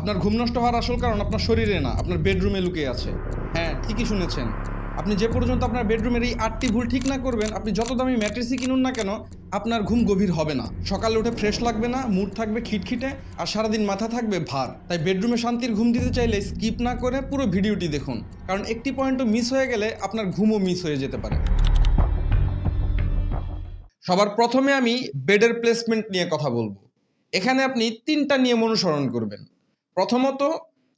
আপনার ঘুম নষ্ট হওয়ার আসল কারণ আপনার শরীরে না, আপনার বেডরুমে লুকিয়ে আছে। হ্যাঁ ঠিকই শুনেছেন। আপনি যে পর্যন্ত আপনার বেডরুমের এই আটটি ভুল ঠিক না করবেন, আপনি যত দামি ম্যাট্রেসই কিনুন না কেন, আপনার ঘুম গভীর হবে না। সকালে উঠে ফ্রেশ লাগবে না, মুড থাকবে খিটখিটে, আর সারাদিন মাথা থাকবে ভার। তাই বেডরুমে শান্তির ঘুম দিতে চাইলে স্কিপ না করে পুরো ভিডিওটি দেখুন। কারণ একটি পয়েন্টও মিস হয়ে গেলে আপনার ঘুমও মিস হয়ে যেতে পারে। সবার প্রথমে আমি বেডের প্লেসমেন্ট নিয়ে কথা বলব। এখানে আপনি তিনটা নিয়ম অনুসরণ করবেন। প্রথমত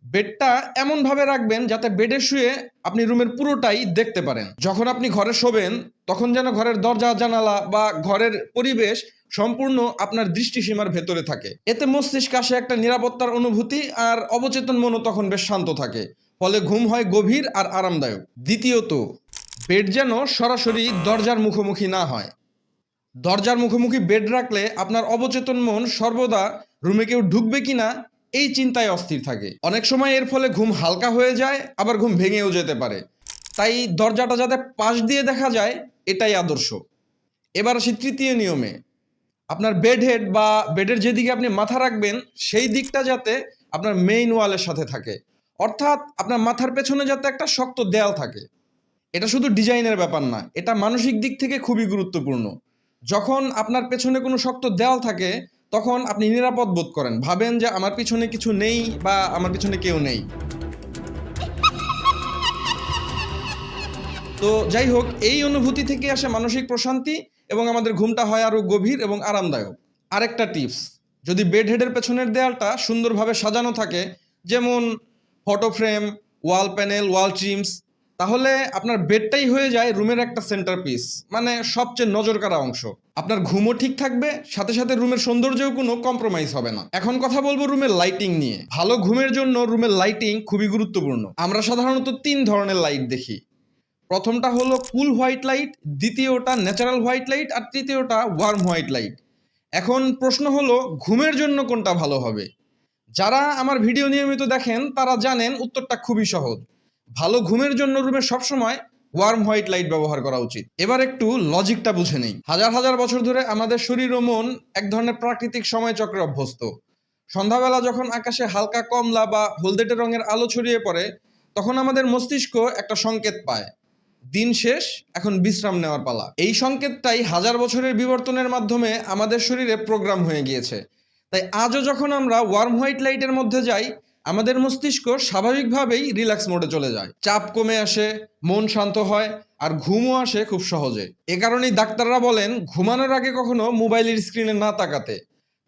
বেডটা এমনভাবে রাখবেন যাতে বেডে শুয়ে আপনি রুমের পুরোটাই দেখতে পারেন। যখন আপনি ঘরে শোবেন, তখন যেন ঘরের দরজা, জানালা বা ঘরের পরিবেশ সম্পূর্ণ আপনার দৃষ্টিসীমার ভেতরে থাকে। এতে মস্তিষ্ক আসে একটা নিরাপত্তার অনুভূতি আর অবচেতন মনও তখন বেশ শান্ত থাকে। ফলে ঘুম হয় গভীর আর আরামদায়ক। দ্বিতীয়ত, বেড যেন সরাসরি দরজার মুখোমুখি না হয়। দরজার মুখোমুখি বেড রাখলে আপনার অবচেতন মন সর্বদা রুমে কেউ ঢুকবে কিনা এই চিন্তায় অস্থির থাকে। অনেক সময় এর ফলে ঘুম হালকা হয়ে যায়, আবার ঘুম ভেঙেও যেতে পারে। তাই দরজাটা যাতে পাশ দিয়ে দেখা যায়, এটাই আদর্শ। এবার আসি তৃতীয় নিয়মে। আপনার বেড হেড বা বেডের যেদিকে আপনি মাথা রাখবেন, সেই দিকটা যাতে আপনার মেইন ওয়ালের সাথে থাকে। অর্থাৎ আপনার মাথার পেছনে যাতে একটা শক্ত দেয়াল থাকে। এটা শুধু ডিজাইনের ব্যাপার না, এটা মানসিক দিক থেকে খুবই গুরুত্বপূর্ণ। যখন আপনার পেছনে কোনো শক্ত দেওয়াল থাকে তখন আপনি নিরাপদ বোধ করেন। ভাবেন যে আমার পিছনে কিছু নেই বা আমার পিছনে কেউ নেই। তো যাই হোক, এই অনুভূতি থেকে আসে মানসিক প্রশান্তি এবং আমাদের ঘুমটা হয় আরও গভীর এবং আরামদায়ক। আরেকটা টিপস, যদি বেড হেডের পেছনের দেয়ালটা সুন্দরভাবে সাজানো থাকে, যেমন photo frame, wall panel, wall trims তাহলে আপনার বেডটাই হয়ে যায় রুমের একটা সেন্টার পিস মানে সবচেয়ে নজর কাড়া অংশ। আপনার ঘুমও ঠিক থাকবে, সাথে সাথে রুমের সৌন্দর্যেও কোনো কম্প্রোমাইজ হবে না। এখন কথা বলব রুমের লাইটিং নিয়ে। ভালো ঘুমের জন্য রুমের লাইটিং খুবই গুরুত্বপূর্ণ। আমরা সাধারণত তিন ধরনের লাইট দেখি। প্রথমটা হলো কুল হোয়াইট লাইট দ্বিতীয়টা ন্যাচারাল হোয়াইট লাইট আর তৃতীয়টা ওয়ার্ম হোয়াইট লাইট এখন প্রশ্ন হলো, ঘুমের জন্য কোনটা ভালো হবে? যারা আমার ভিডিও নিয়মিত দেখেন, তারা জানেন উত্তরটা খুবই সহজ। ভালো ঘুমের জন্য রুমে সবসময় ওয়ার্ম হোয়াইট লাইট ব্যবহার করা উচিত। এবার একটু লজিকটা বুঝে নেই। হাজার হাজার বছর ধরে আমাদের শরীর ও মন এক ধরনের প্রাকৃতিক সময়চক্রে অভ্যস্ত। সন্ধ্যাবেলা যখন আকাশে হালকা কমলা বা হলদেটে রঙের আলো ছড়িয়ে পড়ে, তখন আমাদের মস্তিষ্ক একটা সংকেত পায়। দিন শেষ, এখন বিশ্রাম নেওয়ার পালা। এই সংকেতটাই হাজার বছরের বিবর্তনের মাধ্যমে আমাদের শরীরে প্রোগ্রাম হয়ে গিয়েছে। তাই আজও যখন আমরা ওয়ার্ম হোয়াইট লাইটের মধ্যে যাই আমাদের মস্তিষ্ক স্বাভাবিকভাবেই রিল্যাক্স মোডে চলে যায়। চাপ কমে আসে, মন শান্ত হয়, আর ঘুমও আসে খুব সহজে। এ কারণেই ডাক্তাররা বলেন, ঘুমানোর আগে কখনো মোবাইলের স্ক্রিনে না তাকাতে।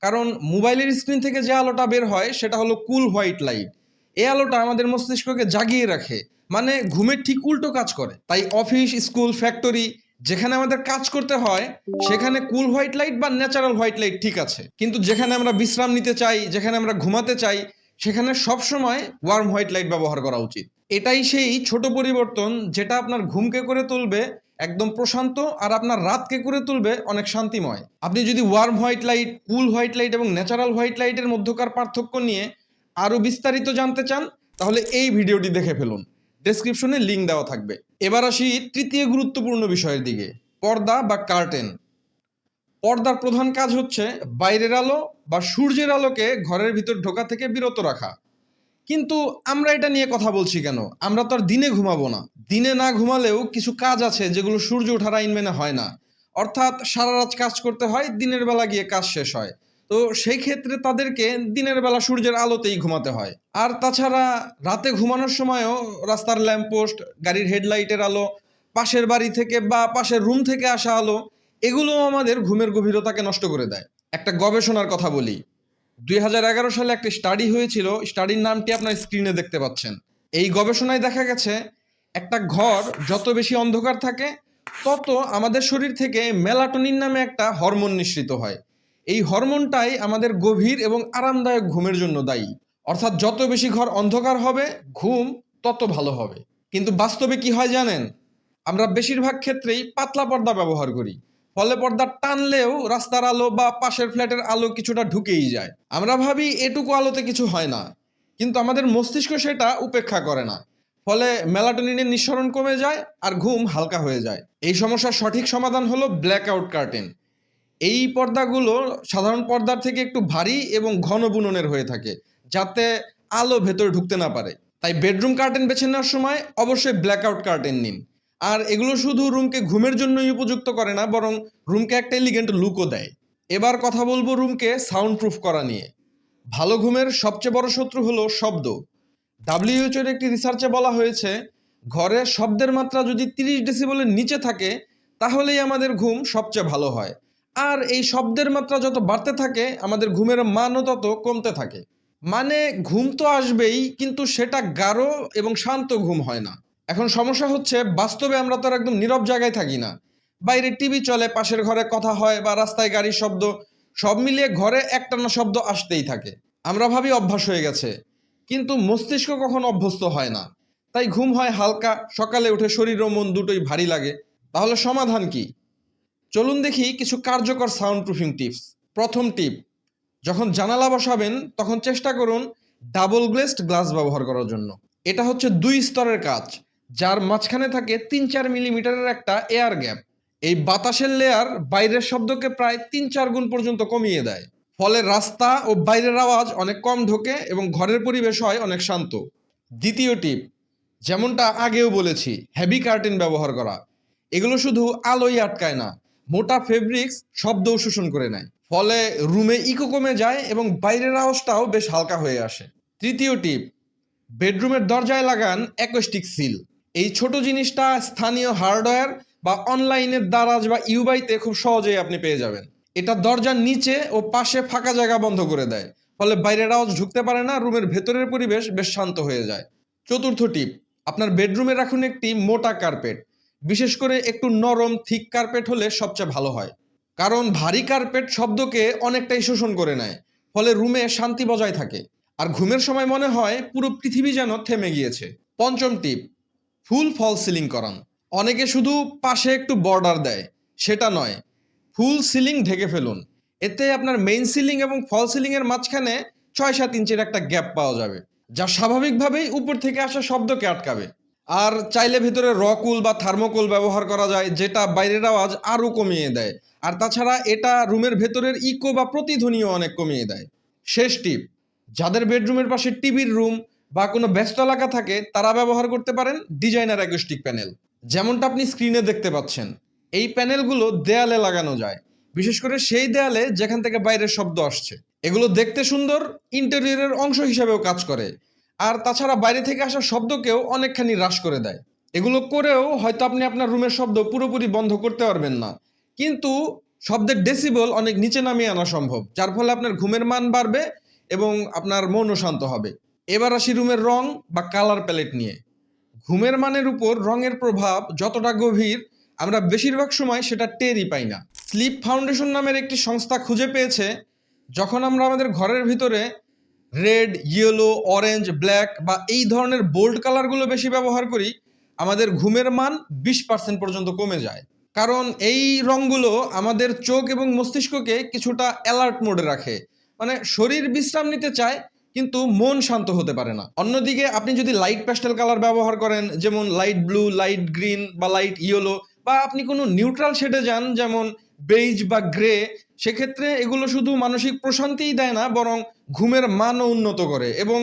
কারণ মোবাইলের স্ক্রিন থেকে যে আলোটা বের হয়, সেটা হলো কুল হোয়াইট লাইট। এই আলোটা আমাদের মস্তিষ্ককে জাগিয়ে রাখে মানে ঘুমের ঠিক উল্টো কাজ করে। তাই অফিস, স্কুল, ফ্যাক্টরি, যেখানে আমাদের কাজ করতে হয়, সেখানে কুল হোয়াইট লাইট বা ন্যাচারাল হোয়াইট লাইট ঠিক আছে। কিন্তু যেখানে আমরা বিশ্রাম নিতে চাই, যেখানে আমরা ঘুমাতে চাই সেখানে সবসময় ওয়ার্ম হোয়াইট লাইট ব্যবহার করা উচিত। এটাই সেই ছোট পরিবর্তন যেটা আপনার ঘুমকে করে তুলবে, একদম প্রশান্ত, আর আপনার রাতকে করে তুলবে অনেক শান্তিময়। আপনি যদি warm white light cool white light এবং ন্যাচারাল হোয়াইট লাইটের মধ্যকার পার্থক্য নিয়ে আরও বিস্তারিত জানতে চান, তাহলে এই ভিডিওটি দেখে ফেলুন। ডেসক্রিপশনে লিঙ্ক দেওয়া থাকবে। এবার আসি তৃতীয় গুরুত্বপূর্ণ বিষয়ের দিকে, পর্দা বা কার্টেন পর্দার প্রধান কাজ হচ্ছে বাইরের আলো বা সূর্যের আলোকে ঘরের ভিতর ঢোকা থেকে বিরত রাখা। কিন্তু আমরা এটা নিয়ে কথা বলছি কেন? আমরা তো আর দিনে ঘুমাবো না। দিনে না ঘুমালেও কিছু কাজ আছে যেগুলো সূর্য ওঠার আইন মেনে হয় না। অর্থাৎ সারা রাত কাজ করতে হয়, দিনের বেলা গিয়ে কাজ শেষ হয়। তো সেই ক্ষেত্রে তাদেরকে দিনের বেলা সূর্যের আলোতেই ঘুমাতে হয়। আর তাছাড়া রাতে ঘুমানোর সময়ও রাস্তার ল্যাম্পপোস্ট, গাড়ির হেডলাইটের আলো, পাশের বাড়ি থেকে বা পাশের রুম থেকে আসা আলো এগুলো আমাদের ঘুমের গভীরতাকে নষ্ট করে দেয়। একটা গবেষণার কথা বলি। দুই হাজার এগারো সালে একটি স্টাডি হয়েছিল স্টাডির নামটি আপনার স্ক্রিনে দেখতে পাচ্ছেন। এই গবেষণায় দেখা গেছে, একটা ঘর যত বেশি অন্ধকার থাকে, তত আমাদের শরীর থেকে মেলাটোনিন নামে একটা হরমোন নিঃসৃত হয়। এই হরমোনটাই আমাদের গভীর এবং আরামদায়ক ঘুমের জন্য দায়ী। অর্থাৎ যত বেশি ঘর অন্ধকার হবে, ঘুম তত ভালো হবে। কিন্তু বাস্তবে কি হয় জানেন? আমরা বেশিরভাগ ক্ষেত্রেই পাতলা পর্দা ব্যবহার করি। ফলে পর্দা টানলেও রাস্তার আলো বা পাশের ফ্ল্যাটের আলো কিছুটা ঢুকেই যায়। আমরা ভাবি এটুকু আলোতে কিছু হয় না, কিন্তু আমাদের মস্তিষ্ক সেটা উপেক্ষা করে না। ফলে মেলাটোনিনের নিঃসরণ কমে যায় আর ঘুম হালকা হয়ে যায়। এই সমস্যার সঠিক সমাধান হলো ব্ল্যাক আউট কার্টেন এই পর্দাগুলো সাধারণ পর্দার থেকে একটু ভারী এবং ঘন বুননের হয়ে থাকে, যাতে আলো ভেতরে ঢুকতে না পারে। তাই বেডরুম কার্টেন বেছে নেওয়ার সময় অবশ্যই ব্ল্যাক আউট কার্টেন নিন। আর এগুলো শুধু রুমকে ঘুমের জন্যই উপযুক্ত করে না, বরং রুমকে একটা এলিগেন্ট লুকও দেয়। এবার কথা বলব রুমকে সাউন্ড প্রুফ করা নিয়ে। ভালো ঘুমের সবচেয়ে বড় শত্রু হলো শব্দ। ডাব্লিউএইচওর একটি রিসার্চে বলা হয়েছে, ঘরে শব্দের মাত্রা যদি তিরিশ ডেসিবলের নিচে থাকে, তাহলেই আমাদের ঘুম সবচেয়ে ভালো হয়। আর এই শব্দের মাত্রা যত বাড়তে থাকে, আমাদের ঘুমের মানও তত কমতে থাকে। মানে ঘুম তো আসবেই, কিন্তু সেটা গাঢ় এবং শান্ত ঘুম হয় না। এখন সমস্যা হচ্ছে, বাস্তবে আমরা তো আর একদম নীরব জায়গায় থাকি না। বাইরে টিভি চলে, পাশের ঘরে কথা হয় বা রাস্তায় গাড়ির শব্দ, সব মিলিয়ে ঘরে একটানা শব্দ আসতেই থাকে। আমরা ভাবি অভ্যাস হয়ে গেছে, কিন্তু মস্তিষ্ক কখনো অভ্যস্ত হয় না। তাই ঘুম হয় হালকা, সকালে উঠে শরীর ও মন দুটোই ভারী লাগে। তাহলে সমাধান কি? চলুন দেখি কিছু কার্যকর সাউন্ড প্রুফিং টিপস প্রথম টিপ যখন জানালা বসাবেন, তখন চেষ্টা করুন ডাবল গ্লেসড গ্লাস ব্যবহার করার জন্য। এটা হচ্ছে দুই স্তরের কাজ। যার মাঝখানে থাকে তিন চার মিলিমিটারের একটা এয়ার গ্যাপ এই বাতাসের লেয়ার বাইরের শব্দকে প্রায় তিন চার গুণ পর্যন্ত কমিয়ে দেয়। ফলে রাস্তা ও বাইরের আওয়াজ অনেক কম ঢোকে এবং ঘরের পরিবেশ হয় অনেক শান্ত। দ্বিতীয় টিপ যেমনটা আগেও বলেছি হেভি কার্টেন ব্যবহার করা। এগুলো শুধু আলোই আটকায় না, মোটা ফেব্রিক্স শব্দও শোষণ করে নেয়। ফলে রুমে ইকো কমে যায় এবং বাইরের আওয়াজটাও বেশ হালকা হয়ে আসে। তৃতীয় টিপ বেডরুমের দরজায় লাগান অ্যাকোস্টিক সিল এই ছোট জিনিসটা স্থানীয় হার্ডওয়্যার বা অনলাইনের দারাজ বা ইউবাইতে খুব সহজেই আপনি পেয়ে যাবেন। এটা দরজার নিচে ও পাশে ফাঁকা জায়গা বন্ধ করে দেয়। ফলে বাইরের আওয়াজ ঢুকতে পারে না, রুমের ভেতরের পরিবেশ বেশ শান্ত হয়ে যায়। চতুর্থ টিপ, আপনার বেডরুমে রাখুন একটি মোটা কার্পেট। বিশেষ করে একটু নরম, থিক কার্পেট হলে সবচেয়ে ভালো হয়। কারণ ভারী কার্পেট শব্দকে অনেকটাই শোষণ করে নেয়, ফলে রুমে শান্তি বজায় থাকে। আর ঘুমের সময় মনে হয় পুরো পৃথিবী যেন থেমে গিয়েছে। পঞ্চম টিপ ফুল ফল সিলিং করান। অনেকে শুধু পাশে একটু বর্ডার দেয়, সেটা নয়। ফুল সিলিং ঢেকে ফেলুন। এতে আপনার মেইন সিলিং এবং ফল সিলিং এর মাঝখানে ছয় সাত ইঞ্চির একটা গ্যাপ পাওয়া যাবে, যা স্বাভাবিকভাবেই উপর থেকে আসা শব্দকে আটকাবে। আর চাইলে ভিতরে রকুল বা থার্মোকোল ব্যবহার করা যায়, যেটা বাইরের আওয়াজ আরও কমিয়ে দেয়। আর তাছাড়া এটা রুমের ভেতরের ইকো বা প্রতিধ্বনিও অনেক কমিয়ে দেয়। শেষ টিপ যাদের বেডরুমের পাশে টিভির রুম বা কোনো ব্যস্ত এলাকা থাকে, তারা ব্যবহার করতে পারেন ডিজাইনার অ্যাকোস্টিক প্যানেল। যেমনটা আপনি স্ক্রিনে দেখতে পাচ্ছেন। এই প্যানেলগুলো দেয়ালে লাগানো যায়। বিশেষ করে সেই দেয়ালে যেখান থেকে বাইরের শব্দ আসছে। এগুলো দেখতে সুন্দর ইন্টেরিয়রের অংশ হিসাবেও কাজ করে। আর তাছাড়া বাইরে থেকে আসা শব্দকেও অনেকখানি হ্রাস করে দেয়। এগুলো করেও হয়তো আপনি আপনার রুমের শব্দ পুরোপুরি বন্ধ করতে পারবেন না। কিন্তু শব্দের ডেসিবল অনেক নিচে নামিয়ে আনা সম্ভব, যার ফলে আপনার ঘুমের মান বাড়বে এবং আপনার মনও শান্ত হবে। এবার আসি রুমের রং বা কালার প্যালেট নিয়ে। ঘুমের মানের উপর রঙের প্রভাব যতটা গভীর, আমরা বেশিরভাগ সময় সেটা টেরই পাই না। স্লিপ ফাউন্ডেশন নামের একটি সংস্থা খুঁজে পেয়েছে, যখন আমরা আমাদের ঘরের ভিতরে রেড ইয়েলো অরেঞ্জ ব্ল্যাক বা এই ধরনের বোল্ড কালারগুলো বেশি ব্যবহার করি, আমাদের ঘুমের মান বিশ পার্সেন্ট পর্যন্ত কমে যায়। কারণ এই রঙগুলো আমাদের চোখ এবং মস্তিষ্ককে কিছুটা অ্যালার্ট মোডে রাখে। মানে শরীর বিশ্রাম নিতে চায় কিন্তু মন শান্ত হতে পারে না। অন্যদিকে আপনি যদি লাইট প্যাস্টেল কালার ব্যবহার করেন, যেমন লাইট ব্লু লাইট গ্রিন বা লাইট ইয়েলো বা আপনি কোনো নিউট্রাল শেডে যান, যেমন বেইজ বা গ্রে সেক্ষেত্রে এগুলো শুধু মানসিক প্রশান্তিই দেয় না, বরং ঘুমের মানও উন্নত করে এবং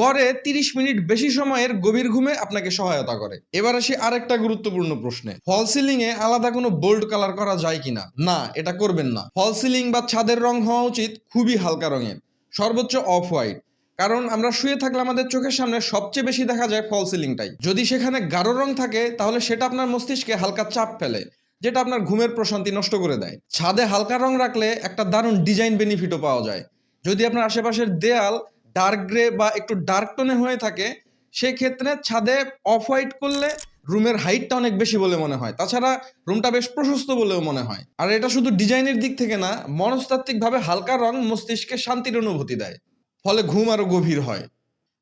গড়ে তিরিশ মিনিট বেশি সময়ের গভীর ঘুমে আপনাকে সহায়তা করে। এবার আসি আরেকটা গুরুত্বপূর্ণ প্রশ্নে। ফল সিলিং এ আলাদা কোনো বোল্ড কালার করা যায় কিনা? না, এটা করবেন না। ফল সিলিং বা ছাদের রং হওয়া উচিত খুবই হালকা রঙের। সর্বোচ্চ অফ হোয়াইট। কারণ আমরা শুয়ে থাকলে আমাদের চোখের সামনে সবচেয়ে বেশি দেখা যায় ফল সিলিংটাই। যদি সেখানে গাঢ় রং থাকে, তাহলে সেটা আপনার মস্তিষ্কে হালকা চাপ ফেলে, যেটা আপনার ঘুমের প্রশান্তি নষ্ট করে দেয়। ছাদে হালকা রং রাখলে একটা দারুণ ডিজাইন বেনিফিটও পাওয়া যায়। যদি আপনার আশেপাশের দেয়াল ডার্ক গ্রে বা একটু ডার্ক টোনে হয়ে থাকে, সেক্ষেত্রে ছাদে অফ হোয়াইট করলে রুমের হাইটটা অনেক বেশি বলে মনে হয়। তাছাড়া রুমটা বেশ প্রশস্ত বলেও মনে হয়। আর এটা শুধু ডিজাইনের দিক থেকে না, মনস্তাত্ত্বিকভাবে হালকা রং মস্তিষ্কে শান্তির অনুভূতি দেয়, ফলে ঘুম আরও গভীর হয়।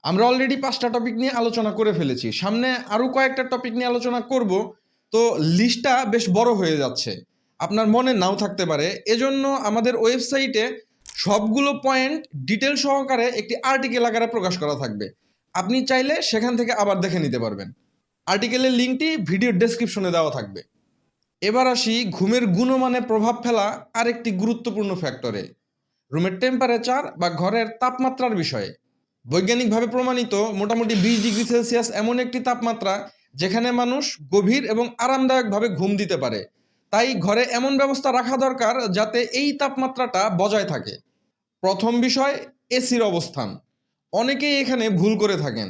আমরা অলরেডি পাঁচটা টপিক নিয়ে আলোচনা করে ফেলেছি। সামনে আরও কয়েকটা টপিক নিয়ে আলোচনা করব। তো লিস্টটা বেশ বড় হয়ে যাচ্ছে। আপনার মনে নাও থাকতে পারে। এজন্য আমাদের ওয়েবসাইটে সবগুলো পয়েন্ট ডিটেল সহকারে একটি আর্টিকেল আকারে প্রকাশ করা থাকবে। আপনি চাইলে সেখান থেকে আবার দেখে নিতে পারবেন। আর্টিকেলের লিঙ্কটি ভিডিও ডেসক্রিপশনে দেওয়া থাকবে। এবার আসি ঘুমের গুণমানে প্রভাব ফেলা আরেকটি গুরুত্বপূর্ণ ফ্যাক্টরে রুমের টেম্পারেচার বা ঘরের তাপমাত্রার বিষয়ে। বৈজ্ঞানিকভাবে প্রমাণিত মোটামুটি বিশ ডিগ্রি সেলসিয়াস এমন একটি তাপমাত্রা যেখানে মানুষ গভীর এবং আরামদায়কভাবে ঘুম দিতে পারে। তাই ঘরে এমন ব্যবস্থা রাখা দরকার যাতে এই তাপমাত্রাটা বজায় থাকে। প্রথম বিষয় এসির অবস্থান। অনেকেই এখানে ভুল করে থাকেন।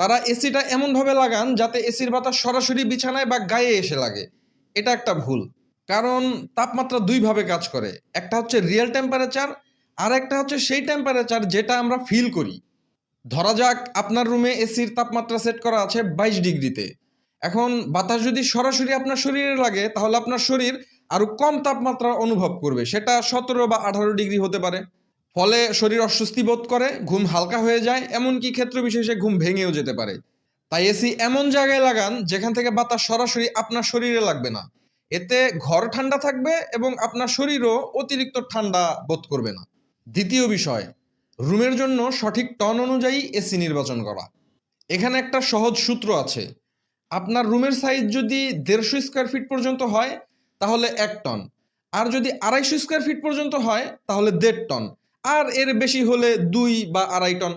তারা এসিটা এমনভাবে লাগান যাতে এসির বাতাস সরাসরি বিছানায় বা গায়ে এসে লাগে। এটা একটা ভুল। কারণ তাপমাত্রা দুইভাবে কাজ করে। একটা হচ্ছে রিয়েল টেম্পারেচার আর একটা হচ্ছে সেই টেম্পারেচার যেটা আমরা ফিল করি। ধরা যাক আপনার রুমে এসির তাপমাত্রা সেট করা আছে বাইশ ডিগ্রিতে। এখন বাতাস যদি সরাসরি আপনার শরীরে লাগে, তাহলে আপনার শরীর আরও কম তাপমাত্রা অনুভব করবে। সেটা সতেরো বা আঠারো ডিগ্রি হতে পারে। ফলে শরীর অস্বস্তি বোধ করে, ঘুম হালকা হয়ে যায়, এমনকি ক্ষেত্র বিশেষে ঘুম ভেঙেও যেতে পারে। তাই এসি এমন জায়গায় লাগান, যেখান থেকে বাতাস সরাসরি আপনার শরীরে লাগবে না। এতে ঘর ঠান্ডা থাকবে এবং আপনার শরীরও অতিরিক্ত ঠান্ডা বোধ করবে না। দ্বিতীয় বিষয়, রুমের জন্য সঠিক টন অনুযায়ী এসি নির্বাচন করা। এখানে একটা সহজ সূত্র আছে। আপনার রুমের সাইজ যদি দেড়শো স্কোয়ার ফিট পর্যন্ত হয়, তাহলে এক টন। আর যদি আড়াইশো স্কোয়ার ফিট পর্যন্ত হয়, তাহলে দেড় টন। আর এর বেশি হলে দুই বা আড়াই টন।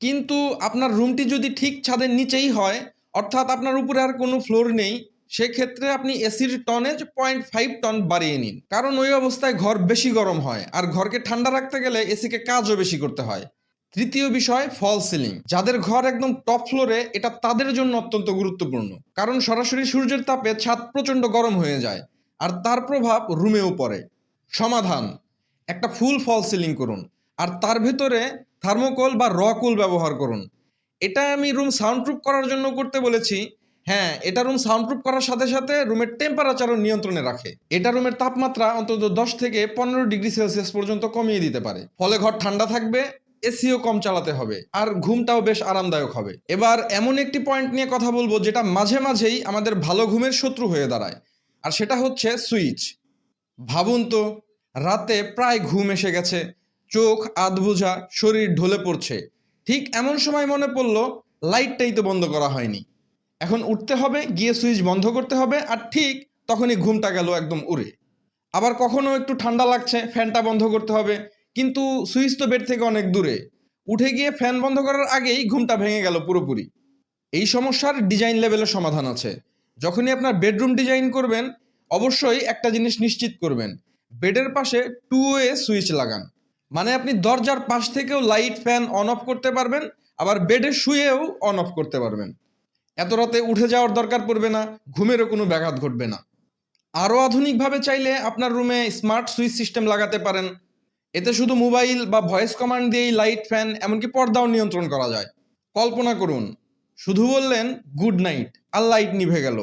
কিন্তু আপনার রুমটি যদি ঠিক ছাদের নিচেই হয়, অর্থাৎ আপনার উপরে আর কোনো ফ্লোর নেই, সেক্ষেত্রে আপনি এসির টনেজ পয়েন্ট ফাইভ টন বাড়িয়ে নিন। কারণ ওই অবস্থায় ঘর বেশি গরম হয়, আর ঘরকে ঠান্ডা রাখতে গেলে এসিকে কাজও বেশি করতে হয়। তৃতীয় বিষয়, ফল সিলিং। যাদের ঘর একদম টপ ফ্লোরে, এটা তাদের জন্য অত্যন্ত গুরুত্বপূর্ণ। কারণ সরাসরি সূর্যের তাপে ছাদ প্রচণ্ড গরম হয়ে যায়, আর তার প্রভাব রুমেও পড়ে। সমাধান একটা ফুল ফল সিলিং করুন। আর তার ভেতরে থার্মোকল বা র কুল ব্যবহার করুন। এটা আমি রুম সাউন্ডপ্রুফ করার জন্য করতে বলেছি। হ্যাঁ এটা রুম সাউন্ডপ্রুফ করার সাথে সাথে রুমের টেম্পারেচারও নিয়ন্ত্রণে রাখে। এটা রুমের তাপমাত্রা অন্তত দশ থেকে পনেরো ডিগ্রি সেলসিয়াস পর্যন্ত কমিয়ে দিতে পারে। ফলে ঘর ঠান্ডা থাকবে, এসিও কম চালাতে হবে, আর ঘুমটাও বেশ আরামদায়ক হবে। এবার এমন একটি পয়েন্ট নিয়ে কথা বলব যেটা মাঝে মাঝেই আমাদের ভালো ঘুমের শত্রু হয়ে দাঁড়ায়, আর সেটা হচ্ছে সুইচ। ভাবুন তো রাতে প্রায় ঘুম এসে গেছে। চোখ আধবুঝা শরীর ঢলে পড়ছে। ঠিক এমন সময় মনে পড়ল, লাইটটাই তো বন্ধ করা হয়নি। এখন উঠতে হবে, গিয়ে সুইচ বন্ধ করতে হবে, আর ঠিক তখনই ঘুমটা গেল একদম উড়ে। আবার কখনো একটু ঠান্ডা লাগছে, ফ্যানটা বন্ধ করতে হবে, কিন্তু সুইচ তো বেড থেকে অনেক দূরে। উঠে গিয়ে ফ্যান বন্ধ করার আগেই ঘুমটা ভেঙে গেল পুরোপুরি। এই সমস্যার ডিজাইন লেভেলের সমাধান আছে। যখনই আপনার বেডরুম ডিজাইন করবেন, অবশ্যই একটা জিনিস নিশ্চিত করবেন। বেডের পাশে টু ওয়ে সুইচ লাগান। মানে আপনি দরজার পাশ থেকেও লাইট ফ্যান অন অফ করতে পারবেন, আবার বেডে শুয়েও অন অফ করতে পারবেন। এত রাতে উঠে যাওয়ার দরকার পড়বে না, ঘুমেরও কোনো ব্যাঘাত ঘটবে না। আরও আধুনিকভাবে চাইলে আপনার রুমে স্মার্ট সুইচ সিস্টেম লাগাতে পারেন। এতে শুধু মোবাইল বা ভয়েস কমান্ড দিয়েই লাইট ফ্যান এমনকি পর্দাও নিয়ন্ত্রণ করা যায়। কল্পনা করুন, শুধু বললেন গুড নাইট আর লাইট নিভে গেল।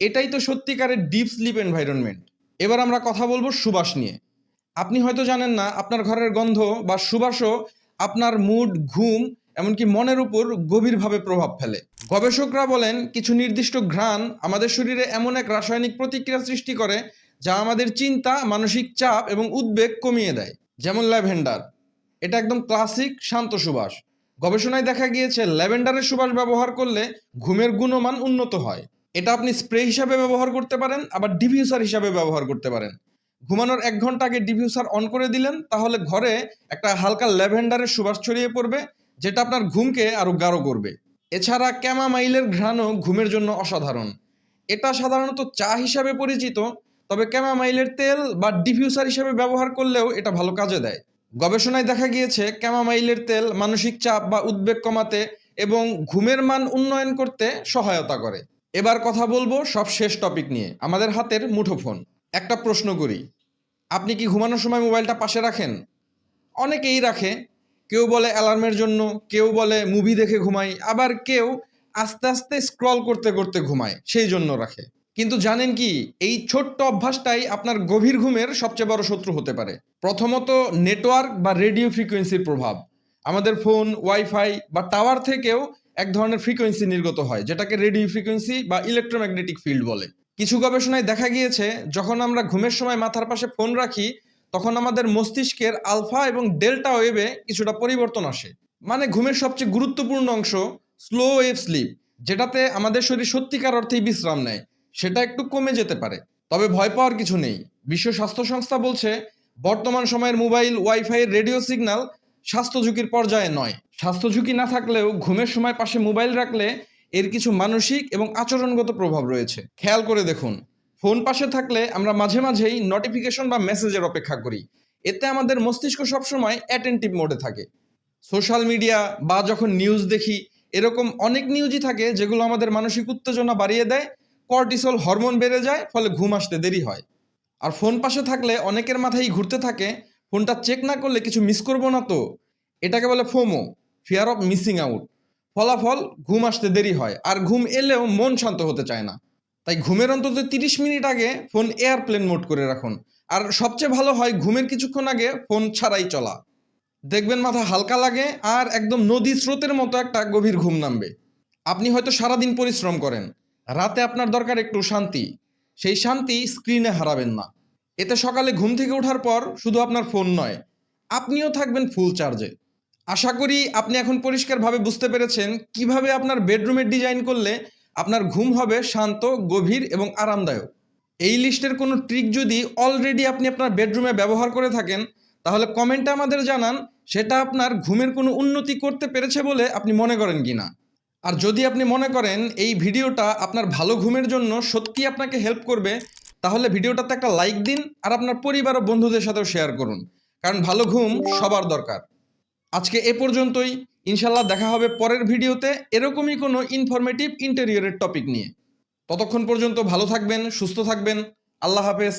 এটাই তো সত্যিকারের ডিপ স্লিপ এনভায়রনমেন্ট এবার আমরা কথা বলব সুবাস নিয়ে। আপনি হয়তো জানেন না, আপনার ঘরের গন্ধ বা সুবাসও আপনার মুড, ঘুম, এমনকি মনের উপর গভীরভাবে প্রভাব ফেলে। গবেষকরা বলেন, কিছু নির্দিষ্ট ঘ্রাণ আমাদের শরীরে এমন এক রাসায়নিক প্রতিক্রিয়া সৃষ্টি করে যা আমাদের চিন্তা, মানসিক চাপ এবং উদ্বেগ কমিয়ে দেয়, যেমন ল্যাভেন্ডার। এটা একদম ক্লাসিক শান্ত সুবাস। গবেষণায় দেখা গিয়েছে, ল্যাভেন্ডারের সুবাস ব্যবহার করলে ঘুমের গুণমান উন্নত হয়। এটা আপনি স্প্রে হিসাবে ব্যবহার করতে পারেন, আবার ডিফিউসার হিসাবে ব্যবহার করতে পারেন। ঘুমানোর এক ঘণ্টা আগে ডিফিউসার অন করে দিলেন, তাহলে ঘরে একটা হালকা ল্যাভেন্ডারের সুবাস ছড়িয়ে পড়বে, যেটা আপনার ঘুমকে আরও গাঢ় করবে। এছাড়া ক্যামামাইলের ঘ্রাণও ঘুমের জন্য অসাধারণ। এটা সাধারণত চা হিসাবে পরিচিত, তবে ক্যামামাইলের তেল বা ডিফিউসার হিসেবে ব্যবহার করলেও এটা ভালো কাজে দেয়। গবেষণায় দেখা গিয়েছে, ক্যামামাইলের তেল মানসিক চাপ বা উদ্বেগ কমাতে এবং ঘুমের মান উন্নয়ন করতে সহায়তা করে। এবার কথা বলব সব শেষ টপিক নিয়ে। আমাদের হাতের মুঠোফোন। একটা প্রশ্ন করি। আপনি কি ঘুমানোর সময় মোবাইলটা পাশে রাখেন? অনেকেই রাখে। কেউ বলে অ্যালার্মের জন্য, কেউ বলে মুভি দেখে ঘুমাই, আবার কেউ আস্তে আস্তে স্ক্রল করতে করতে ঘুমায়, সেই জন্য রাখে। কিন্তু জানেন কি, এই ছোট্ট অভ্যাসটাই আপনার গভীর ঘুমের সবচেয়ে বড় শত্রু হতে পারে। প্রথমত নেটওয়ার্ক বা রেডিও ফ্রিকোয়েন্সির প্রভাব। আমাদের ফোন ওয়াইফাই বা টাওয়ার থেকেও এক ধরনের ফ্রিকোয়েন্সি নির্গত হয়, যেটাকে রেডিও ফ্রিকোয়েন্সি বা ইলেকট্রোম্যাগনেটিক ফিল্ড বলে। কিছু গবেষণায় দেখা গিয়েছে, যখন আমরা ঘুমের সময় মাথার পাশে ফোন রাখি, তখন আমাদের মস্তিষ্কের আলফা এবং ডেল্টা ওয়েভে কিছুটা পরিবর্তন আসে। মানে ঘুমের সবচেয়ে গুরুত্বপূর্ণ অংশ স্লো ওয়েভ স্লিপ যেটাতে আমাদের শরীর সত্যিকার অর্থেই বিশ্রাম নেয়। সেটা একটু কমে যেতে পারে, তবে ভয় পাওয়ার কিছু নেই। বিশ্ব স্বাস্থ্য সংস্থা বলছে, বর্তমান সময়ের মোবাইল ওয়াইফাই রেডিও সিগন্যাল স্বাস্থ্য ঝুঁকির পর্যায়ে নয়। স্বাস্থ্য ঝুঁকি না থাকলেও ঘুমের সময় পাশে মোবাইল রাখলে এর কিছু মানসিক এবং আচরণগত প্রভাব রয়েছে। খেয়াল করে দেখুন, ফোন পাশে থাকলে আমরা মাঝে মাঝেই নোটিফিকেশন বা মেসেজের অপেক্ষা করি। এতে আমাদের মস্তিষ্ক সবসময় অ্যাটেন্টিভ মোডে থাকে। সোশ্যাল মিডিয়া বা যখন নিউজ দেখি, এরকম অনেক নিউজই থাকে যেগুলো আমাদের মানসিক উত্তেজনা বাড়িয়ে দেয় কর্টিসল হরমোন বেড়ে যায়, ফলে ঘুম আসতে দেরি হয়। আর ফোন পাশে থাকলে অনেকের মাথায় ঘুরতে থাকে, ফোনটা চেক না করলে কিছু মিস করব না তো? এটাকে বলে FOMO. Fear of missing out ফলাফল ঘুম আসতে দেরি হয়, আর ঘুম এলেও মন শান্ত হতে চায় না। তাই ঘুমের অন্তত তিরিশ মিনিট আগে ফোন এয়ারপ্লেন মোড করে রাখুন। আর সবচেয়ে ভালো হয় ঘুমের কিছুক্ষণ আগে ফোন ছাড়াই চলা। দেখবেন মাথা হালকা লাগে, আর একদম নদী স্রোতের মতো একটা গভীর ঘুম নামবে। আপনি হয়তো সারাদিন পরিশ্রম করেন। রাতে আপনার দরকার একটু শান্তি। সেই শান্তি স্ক্রিনে হারাবেন না। এতে সকালে ঘুম থেকে ওঠার পর শুধু আপনার ফোন নয়, আপনিও থাকবেন ফুল চার্জে আশা করি আপনি এখন পরিষ্কারভাবে বুঝতে পেরেছেন কীভাবে আপনার বেডরুমের ডিজাইন করলে আপনার ঘুম হবে শান্ত, গভীর এবং আরামদায়ক। এই লিস্টের কোনো ট্রিক যদি অলরেডি আপনি আপনার বেডরুমে ব্যবহার করে থাকেন, তাহলে কমেন্টে আমাদের জানান সেটা আপনার ঘুমের কোনো উন্নতি করতে পেরেছে বলে আপনি মনে করেন কিনা। আর যদি আপনি মনে করেন এই ভিডিওটা আপনার ভালো ঘুমের জন্য সত্যি আপনাকে হেল্প করবে, তাহলে ভিডিওটাতে একটা লাইক দিন আর আপনার পরিবার ও বন্ধুদের সাথেও শেয়ার করুন। কারণ ভালো ঘুম সবার দরকার। আজকে এ পর্যন্তই। ইনশাল্লাহ দেখা হবে পরের ভিডিওতে এরকমই কোনো ইনফরমেটিভ ইন্টেরিয়রের টপিক নিয়ে। ততক্ষণ পর্যন্ত ভালো থাকবেন, সুস্থ থাকবেন। আল্লাহ হাফেজ।